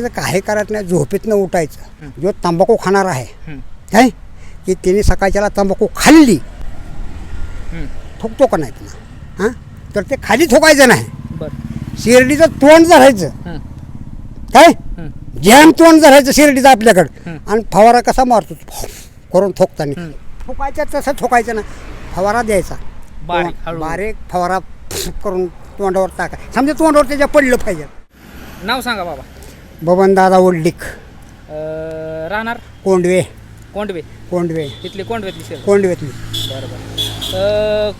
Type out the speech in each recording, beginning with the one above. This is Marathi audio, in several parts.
बाकीचं काही करायचं नाही झोपेतनं उठायचं. जो तंबाखू खाणार आहे. काय की तिने सकाळच्याला तंबाखू खाल्ली. थुकतो का नाही पुन्हा हां? तर ते खाली थुकायचं नाही. शिर्डीचं तोंड धरायचं. काय जॅम तोंड धरायचं शिर्डीचं आपल्याकडं. आणि फवारा कसा मारतो? करून थोकताना. थोकायचं तसं थोकायचं ना फवारा द्यायचा. बारीक फवारा करून तोंडावर टाका. समजा तोंडावर त्याच्या पडलं पाहिजे. नाव सांगा बाबा. बबन दादा ओल्डिक अं, राहणार? कोंडवे. कोंडवे. कोंडवे. तिथले कोंडवेतली शेळ. कोंडवेतली बरं बरं. अं,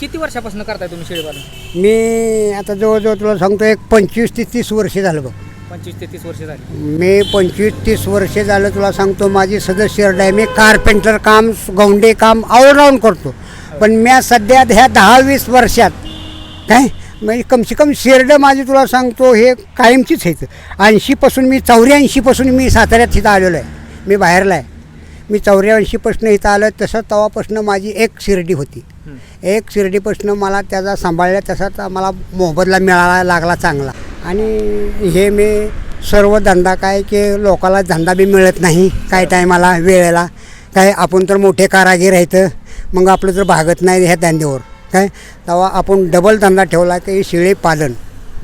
किती वर्षापासून करताय तुम्ही शेळीपालन मी आता जवळजवळ तुला सांगतो एक पंचवीस ते तीस वर्षे झालं बघ. पंचवीस ते तीस वर्ष झाली. मी पंचवीस तीस वर्षे झालं तुला सांगतो माझी सदस्य आहे मी कारपेंटर काम गौंडे काम ऑलराऊंड करतो. पण मी सध्या ह्या दहा वीस वर्षात काय? म्हणजे कमसे कम शेरडं माझी तुला सांगतो हे कायमचीच आहेत. ऐंशीपासून मी चौऱ्याऐंशीपासून मी साताऱ्यात इथं आलेलो आहे. मी बाहेरला आहे. मी चौऱ्याऐंशीपासून इथं आलो तसं तेव्हापासून माझी एक शिर्डी होती. एक शिर्डीपासून मला त्याचा सांभाळल्या तसाच मला मोबदला मिळाला लागला चांगला. आणि हे मी सर्व धंदा काय की लोकाला धंदा बी मिळत नाही काय टायमाला वेळेला. काय आपण तर मोठे कारागीर आहेत मग आपलं तर भागत नाही ह्या धंद्यावर. काय तेव्हा आपण डबल धंदा ठेवला की शेळी पालन.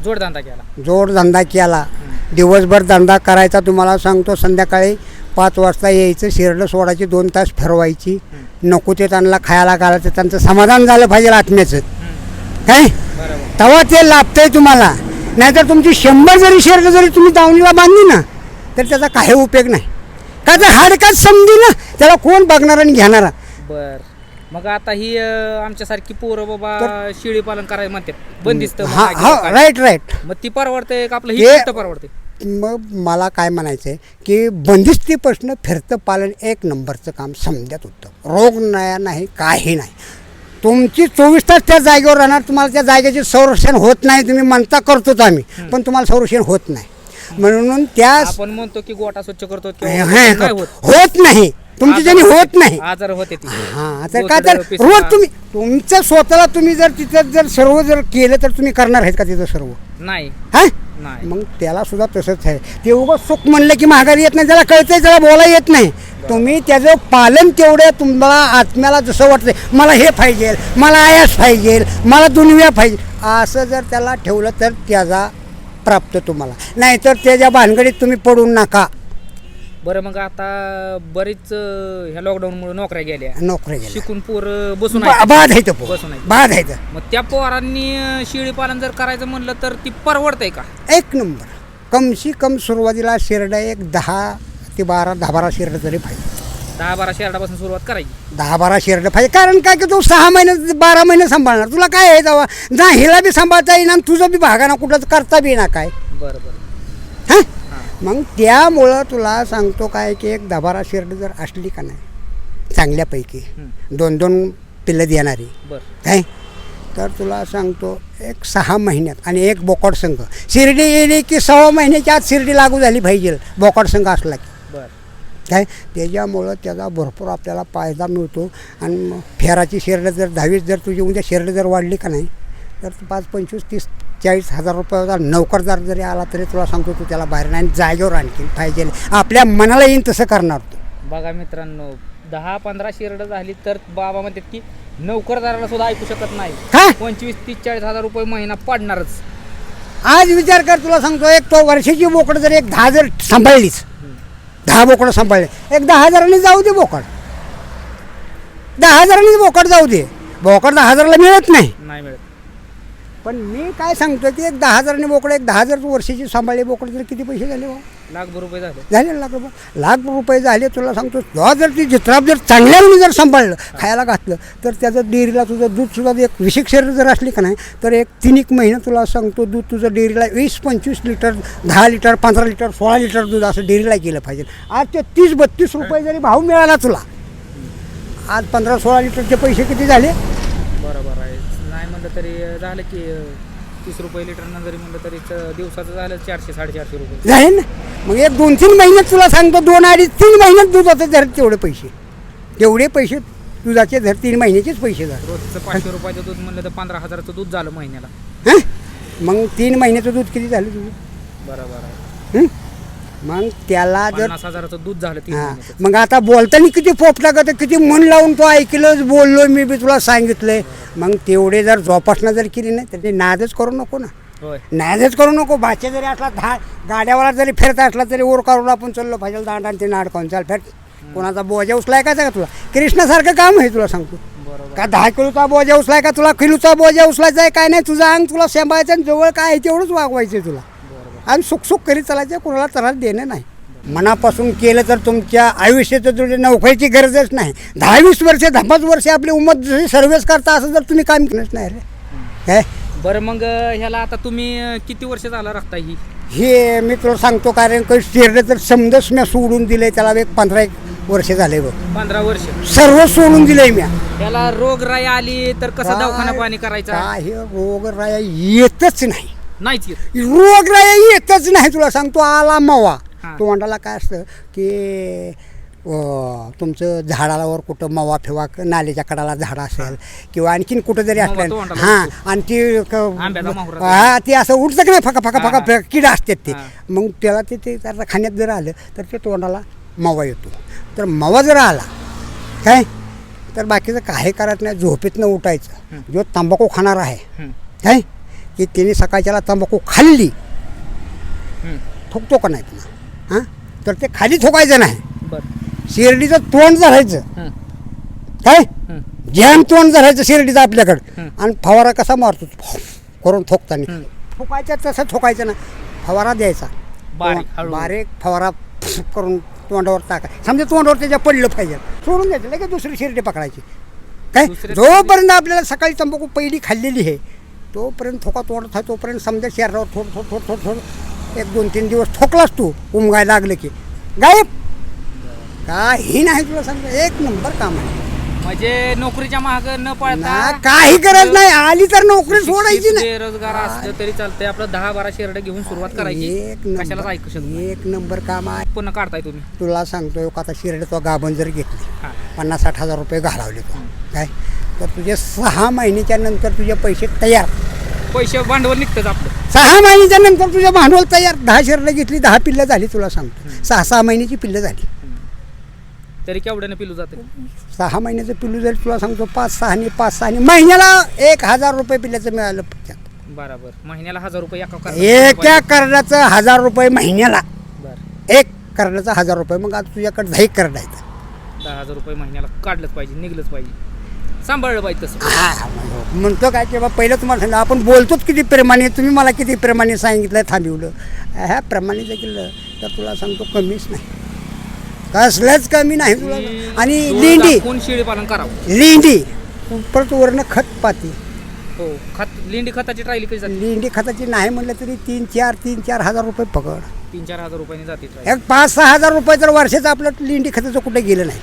जोडधंदा केला. जोड धंदा केला. दिवसभर धंदा करायचा तुम्हाला सांगतो संध्याकाळी पाच वाजता यायचं शिरडं सोडायची दोन तास फिरवायची. नको ते त्यांना खायला घालायचं त्यांचं समाधान झालं पाहिजे आत्म्याचं. काय? तेव्हा ते लाभतंय तुम्हाला. नाहीतर तुमची शंभर जरी शेरडं जरी तुम्ही दावणीला बांधली ना तर त्याचा काही उपयोग नाही. का तर हाडकाच समजी ना त्याला कोण बघणार आणि घेणारा? बर. मग आता ही अं, आमच्यासारखी पोरं बाबा शेळी पालन करायला म्हणते बंदिस्त हा हा. राईट राईट मग ती परवडते का आपलं हे- गोष्ट परवडते. मग मला काय म्हणायचं आहे की बंदिस्तीपासनं फिरतं पालन एक नंबरचं काम समजत होतं. रोग नाही नाही काही नाही. तुमची चोवीस तास त्या जागेवर राहणार तुम्हाला त्या जागेचे संरक्षण होत नाही तुम्ही म्हणता करतोच आम्ही पण तुम्हाला संरक्षण होत नाही. म्हणून त्या आपण म्हणतो की गोटा स्वच्छ करतो किंवा हे नाही होत होत. होत नाही. तुमच्या ज्याने होत नाही. आजार होते ती. हा तर पिसरा. रोज तुम्ही तुमचं स्वतःला तुम्ही जर तिथं जर सर्व जर केलं तर तुम्ही करणार आहेत का तिथं सर्व? नाही. हा? नाही. मग त्याला सुद्धा तसंच आहे. ते उगं सुख म्हणलं की माघारी येत नाही त्याला कळतंय त्याला बोला येत नाही. तुम्ही त्याचं पालन तेवढं तुम्हाला आत्म्याला जसं वाटतंय मला हे पाहिजे मला आयास पाहिजे मला दुनिया पाहिजे. असं जर त्याला ठेवलं तर त्याचा प्राप्त तुम्हाला. नाहीतर त्याच्या भानगडीत तुम्ही पडून नका. बरं मग आता बरीच अं, ह्या लॉकडाऊन मुळे नोकऱ्या गेल्या. नोकरी गेल्या. शिकून पोर बसून बा- आहेत. बाद आहे बसून आहे. बाद आहे मग त्या पोरांनी अं, शेळी पालन जर करायचं म्हणलं तर ती परवडतंय का? एक नंबर. कमशी कम सुरुवातीला शेरडा एक दहा ते बारा दहा बारा शेरडं तरी पाहिजे. दहा बारा शेरडापासून सुरुवात करायची. दहा बारा शेरडं पाहिजे. कारण काय की तू सहा महिने बारा महिने सांभाळणार. तुला काय आहे तेव्हा जा हिला बी सांभाळता येईना आणि तुझं बी भागाना कुठं करता बी ना काय? बरं बरं. मग त्यामुळं तुला सांगतो काय की एक दहा बारा शेरडं जर असली का नाही चांगल्यापैकी. दोन दोन पिल्लं देणारी काय? तर तुला सांगतो एक सहा महिन्यात आणि एक बोकड संघ. शिर्डी येली की सहा महिन्याच्या आत शिर्डी लागू झाली पाहिजे बोकड संघ असला की. काय? त्याच्यामुळं त्याचा भरपूर आपल्याला फायदा मिळतो आणि फेराची शेरडं जर दहावीस जर तुझी उद्या शेरडं जर वाढली का नाही तर पाच पंचवीस तीस चाळीस हजार रुपयाचा नोकरदार जरी आला तरी तुला सांगतो तू त्याला बाहेर नाही जागेवर आणखी पाहिजे. आपल्या मनाला येईन तसं करणार तू. बघा मित्रांनो दहा पंधरा शेरडं झाली तर बाबा म्हणतात की नोकरदाराला सुद्धा ऐकू शकत नाही. हा पंचवीस तीस चाळीस हजार रुपये महिना पडणारच. आज विचार कर तुला सांगतो एक तो वर्षाची बोकड जर एक दहा जर सांभाळलीच. दहा बोकडं सांभाळले. एक दहा हजारांनी जाऊ दे बोकड. दहा हजारांनी बोकड जाऊ दे. बोकड दहा हजाराला मिळत नाही. नाही मिळत. पण मी काय सांगतो की एक दहा हजारांनी बोकडं एक दहा हजार वर्षाची सांभाळले बोकड तर किती पैसे झाले हो? लाख रुपये झाले. झाले ना लाख रुपये? लाख रुपये झाले तुला सांगतो तुला जर ती जित्राप जर चांगल्याने जर सांभाळलं खायला घातलं तर त्याचं डेअरीला तुझं दूध सुद्धा एक विशिक शरीर जर असली का नाही तर एक तीन एक महिना तुला सांगतो दूध तुझं डेअरीला वीस पंचवीस लिटर दहा लिटर पंधरा लिटर सोळा लिटर दूध असं डेअरीला गेलं पाहिजे. आज ते तीस बत्तीस रुपये जरी भाव मिळाला तुला आज पंधरा सोळा लिटरचे पैसे किती झाले? म्हणलं तरी झालं की तीस रुपये लिटरनं जरी म्हणलं तरी च- दिवसाचं झालं चारशे साडेचारशे रुपये. झाले ना मग एक दोन तीन महिन्यात तुला सांगतो दोन अडीच तीन महिन्यात दुधाचे धर तेवढे पैसे. तेवढे पैसे दुधाचे धर तीन महिन्याचेच पैसे धर रोजचं पाचशे रुपयाचं दूध म्हणलं तर पंधरा हजाराचं दूध झालं महिन्याला. हां? मग तीन महिन्याचं दूध किती झालं तुझं? बरोबर आहे. हं? मग त्याला जर पन्नास हजाराचं दूध झालं तीन हा. महिन्याचं. मग आता बोलताना किती पोपटा का किती मन लावून तो ऐकलंच बोललो मी बी तुला सांगितलंय. मग तेवढे जर जोपासना जर केली नाही तर ते नादच करू नको ना. होय. नादच करू नको. भाचे जरी असला दहा गाड्यावाला जरी फिरत असला तरी ओर काढून आपण चाललो पाहिजे दांड आणि ते नाड खाऊन चाल फेट कोणाचा बोजा उचलाय का का तुला? कृष्णासारखं काम आहे तुला सांगतो. बरोबर. का दहा किलोचा बोजा उचलाय का तुला? किलोचा बोजा उचलायचा आहे काय नाही? तुझं अंग तुला सांभाळायचं आणि जवळ काय आहे तेवढंच वागवायचं तुला. बरोबर आणि सुख सुख करीत चालायचं कोणाला त्रास देणं नाही. मनापासून केलं तर तुमच्या आयुष्याचं तुझ्या नोकरीची गरजच नाही. दहा वीस वर्ष दहा पाच वर्ष आपली उमत जशी सर्व्हिस करता असं जर तुम्ही काम केलंच नाही रे. काय बरं मग ह्याला आता तुम्ही किती वर्ष झाला राखता ही? हे मी तुला सांगतो कारण काही शिरलं तर समजच मी सोडून दिलंय त्याला एक पंधरा एक वर्ष झाले बघ. पंधरा वर्ष. सर्व सोडून दिलंय मी. त्याला रोगराई आली तर कसं दवाखाना पाणी करायचा? काही रोगराया येतच नाही. नाहीच येत. रोगराया येतच नाही तुला सांगतो आला मवा. हा. तो मंडाला काय असतं की अं, तुमचं झाडावर कुठं मवा फिवा क- नालीच्या कडाला झाड असेल किंवा आणखीन कुठं जरी मवा असलं तोंडाला हां आणि ती क- आंब्याचा मोहरा. हा ते असं उठतं की नाही फका फका हा, फका हा. फका किडा असतात ते. हा. मग त्याला ते ते त्याला खाण्यात जर आलं तर ते तोंडाला मवा येतो. तर मवा जर आला काय? तर बाकीचं काही करत नाही झोपेतनं उठायचं. जो तंबाखू खाणार आहे हं, काय? की तिने सकाळच्याला तंबाखू खाल्ली. थुकतो का नाही पुन्हा? हां? तर ते खाली थुकायचं नाही. शिर्डीचं तोंड धरायचं. हं, काय. जॅम तोंड धरायचं शिर्डीचं आपल्याकडं. आणि फवारा कसा मारतो? करून थोकताना. थुकायचं तसं थोकायचं ना फवारा द्यायचा. बारीक, फवारा करून तोंडावर टाका. समजा तोंडावर त्याच्या पडलं पाहिजे. सोडून द्यायचं. लगेच दुसरी शिर्डी पकडायची. काय? जोपर्यंत आपल्याला सकाळी तंबाखू पहिली खाल्लेली आहे तोपर्यंत थोका तोंडात आहे तोपर्यंत समजा शरीरावर थोडं थोडं थोडं थोडं थोडं एक दोन तीन दिवस ठोकलास तू उमगायला लागलं की. गायब. काही नाही तुला सांगतो एक नंबर काम आहे. म्हणजे नोकरीच्या माग न ना, पळता काही गरज नाही आली तर नोकरी सोडायची नाही. बेरोजगार असलं तरी चालतंय आपलं दहा बारा शेरड घेऊन सुरुवात करायची. एक कशालाच ऐकू शकत नंबर नाही. एक नंबर काम आहे. पुन्हा काढताय तुम्ही. तुला सांगतोय का आता शिरडे तो गाभण जर घेतली हा. पन्नास साठ हजार रुपये घालावले तो काय? तर तुझे सहा महिन्याच्या नंतर तुझे पैसे तयार. पैसे भांडवल निघतंच आपलं. सहा महिन्याच्या नंतर तुझे भांडवल तयार. दहा शिरडे घेतली दहा पिल्लं झाली तुला सांगतो. सहा सहा महिन्याची पिल्लं झाली. तरी केवढ्यानं पिलू जाते? सहा महिन्याचं पिल्लू जरी तुला सांगतो पाच सहानी पाच सहानी महिन्याला एक हजार रुपये पिल्ल्याचं मिळालं त्यात. बरोबर. महिन्याला हजार रुपये एका कर्जात एका कर्जाचं हजार रुपये महिन्याला. बरं. एक कर्जाचा हजार रुपये. मग आता तुझ्याकडे दहा एक कर्ज आहे. दहा हजार रुपये महिन्याला काढलंच पाहिजे निघलंच पाहिजे. सांभाळलं पाहिजे तसं. हा, म्हणतो काय की बा पहिलं तुम्हाला सांगितलं आपण बोलतोच किती प्रेमाने तुम्ही मला किती प्रेमाने सांगितलं थांबिवलं. ह्या प्रेमाने जर केलं तर तुला सांगतो कमीच नाही. कसलंच कमी नाही तुला. आणि लिंडी. कोण शेळी पालन करावं? लिंडी. परत वरनं खत पाती. हो खत लेंडी खताची ट्रायली कशी जाते? लिंडी खताची नाही म्हणलं तरी तीन चार तीन चार हजार रुपये पकड तीन चार हजार रुपयाने जाते एक पाच सहा हजार रुपये तर वर्षाचं आपलं लिंडी खताचं कुठे गेलं नाही.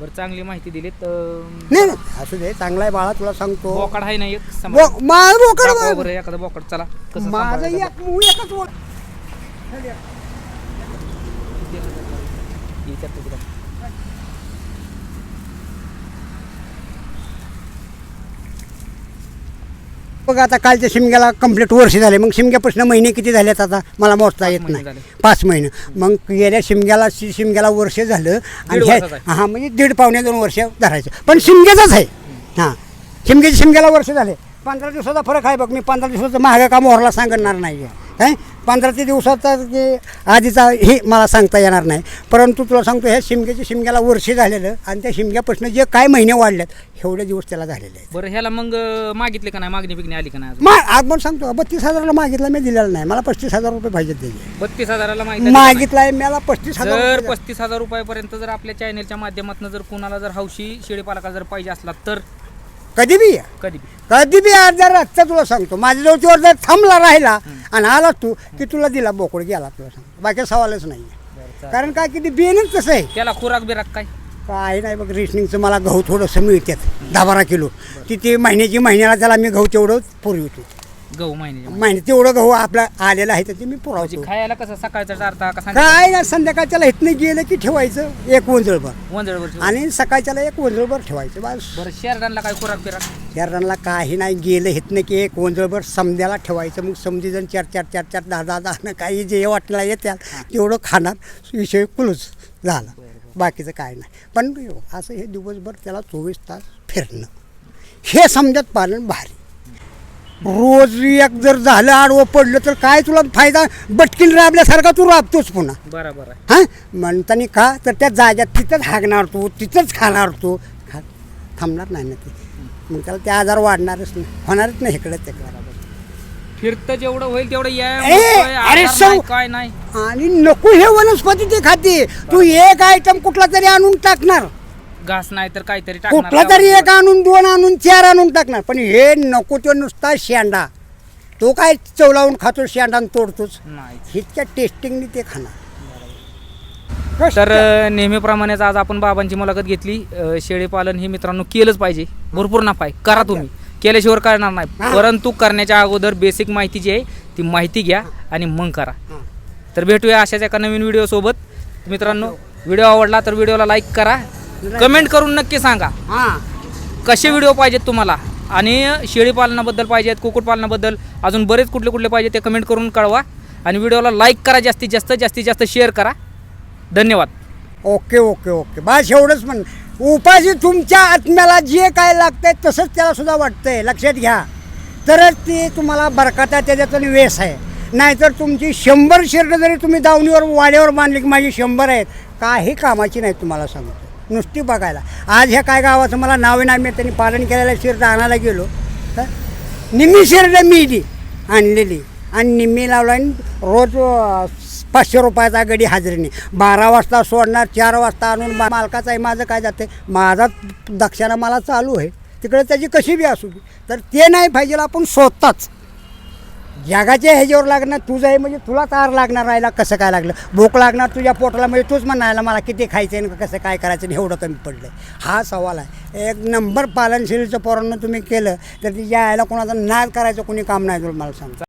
बरं चांगली माहिती दिली तर नाही नाही असू दे चांगला आहे बाळा तुला सांगतो. बोकाड आहे ना एक बो- माझं बोकड बघ. एखादं बोकड चला कसं माझं सांभाळायचं एक मूळ एकच बोल. बघ आता कालच्या शिमग्याला कंप्लीट वर्ष झाले. मग शिमग्यापासून महिने किती झालेत आता? मला मोजता येत नाही. पाच महिने. मग गेल्या शिमग्याला शि- शिमग्याला वर्ष झालं आणि दीड ह्या- वर्षाचा हां म्हणजे दीड पावणे दोन वर्ष धरायचं. पण शिमग्याचाच आहे. हां. शिमग्याच्या शिमग्याला वर्ष झाले. पंधरा दिवसाचा फरक आहे बघ. मी पंधरा दिवसाचं महागा काम ओरला सांगणार नाही आहे काय पंधरा ते दिवसाचा जे आधीचा हे मला सांगता येणार नाही. परंतु तुला सांगतो ह्या शिमग्याच्या शिमग्याला वर्ष झालेलं आणि त्या शिमग्यापासून जे काय महिने वाढलेत एवढे दिवस त्याला झालेले आहेत. बरं ह्याला मग मागितले का नाही? मागणी बिगणी आली का नाही? मा आज पण सांगतो बत्तीस हजाराला मागितला मी दिलेला नाही. मला पस्तीस हजार रुपये पाहिजे त्याचे. बत्तीस हजाराला मागितलं मागितलाय मला पस्तीस हजार जर रुपये. पस्तीस हजार रुपयापर्यंत जर आपल्या चॅनलच्या माध्यमातून जर कुणाला जर हौशी शेळीपालका जर पाहिजे असला तर? कधी बी या. कधी बी. कधी बी आज जर आजचा तुला सांगतो माझ्या जवळच्यावर जर थांबला राहिला आणि आला तू की तुला दिला बोकड गेला तुला सांगतो. बाकी सवालच नाही. कारण काय किती बियनच तसं आहे. त्याला खुराक बिराक काय? काय नाही बघ रेशनिंगचं मला गहू थोडंसं मिळतात दहा बारा किलो. तिथे महिन्याची महिन्याला त्याला मी गहू तेवढं पुरवितो. गहू महिन्याच्या महिने तेवढं गहू आपला आलेला आहे तर ते मी म्हणजे पुरवतो खायला कसं सकाळचं चारता का संध्याकाळी काय ना संध्याकाळच्याला इथनं गेलं की ठेवायचं एक वंजळभर वंजळवर आणि सकाळच्याला एक वंजळभर ठेवायचं बस. बरं शेरडांना काय खुराक फिराक शहरांना काही नाही गेलं इथनं की एक वंजळभर समद्याला ठेवायचं मग समधी जण चार चार चार चार दहा दहा दहा काही जे वाटला येत्या तेवढं खाणार विषय कुलूच झाला. बाकीचं काय नाही. पण असं हे दिवसभर त्याला चोवीस तास फिरणं. हे समजत पालन भारी. रोज एक जर झालं आडवं पडलं तर काय तुला फायदा? बटकीन राबल्यासारखा तू राबतोच पुन्हा. बरं बरं. हां? म्हणताना का? तर त्या जाग्यात तिथंच हागणार तू तिथंच खाणार तू. खा. थांबणार नाही ना ते. मग त्याला ते आजार वाढणारच नाही. होणारच नाही इकडे तिकडे फिरतं जेवढं होईल तेवढं या अरे सौ- काय नाही. आणि नको हे वनस्पती ते खाते. तू एक आयटम कुठला तरी आणून टाकणार. घास नाही तर काहीतरी टाकणार कुठला तरी एक आणून दोन आणून चार आणून टाकणार. पण हे नको तो नुसता शेंडा. तो काय चवलावून खातो शेंडा आणि तोडतोच. नाही. इतक्या टेस्टिंगनी ते खाणार. तर अ, नेहमीप्रमाणेच आज आपण बाबांची मुलाखत घेतली. अ, शेळीपालन हे मित्रांनो केलंच पाहिजे. भरपूर नफा आहे. करा तुम्ही. केल्याशिवाय करणार नाही. परंतु करण्याच्या अगोदर बेसिक माहिती जी आहे ती माहिती घ्या आणि मग करा. हां. तर भेटूया अशाच एका नवीन व्हिडिओ सोबत. मित्रांनो व्हिडिओ आवडला तर व्हिडिओला लाईक करा. कमेंट करून नक्की सांगा. हां. कसे व्हिडिओ पाहिजेत तुम्हाला? आणि शेळीपालनाबद्दल पाहिजेत कुक्कुटपालनाबद्दल अजून बरेच कुठले कुठले पाहिजे ते कमेंट करून कळवा. आणि व्हिडिओला लाईक करा जास्तीत जास्त जास्तीत जास्त शेअर करा. धन्यवाद. Okay okay okay. बस एवढंच म्हण उपाशी तुमच्या आत्म्याला जे काय लागतंय तसंच त्याला सुद्धा वाटतंय. लक्षात घ्या. तरच ते तुम्हाला बरकाता त्याच्यातून वेस आहे. नाहीतर तुमची शंभर शिरडं जरी तुम्ही दावणीवर वाड्यावर बांधली की माझी शंभर आहेत काही कामाची नाही तुम्हाला सांगतो. नुसती बघायला. आज ह्या काय गावाचं मला नाव नाही मी त्यांनी पालन केलेलं शिरता आणायला गेलो. तर निम्मी शिरडं मी दी आणलेली. आणि निम्मी लावला आणि रोज पाचशे रुपयाचा गडी हजेरीने. बारा वाजता सोडणार चार वाजता आणून मालकाचं आहे माझं काय जाते माझा दक्षिणा मला चालू आहे. तिकडे त्याची कशी बी असू तर ते नाही पाहिजे आपण स्वतःच. जगाच्या ह्याच्यावर लागणार तुझं आहे म्हणजे तुला तार लागणार राहिला कसं काय लागलं? भूक लागणार तुझ्या पोटाला म्हणजे तूच म्हणायला मला किती खायचं आहे आणि कसं काय करायचं एवढं कमी पडलं हा सवाल आहे. एक नंबर पालनशीलचं पोरांना तुम्ही केलं तर तिच्या यायला कोणाचा नाद करायचं कोणी काम नाही तुला मला सांगता.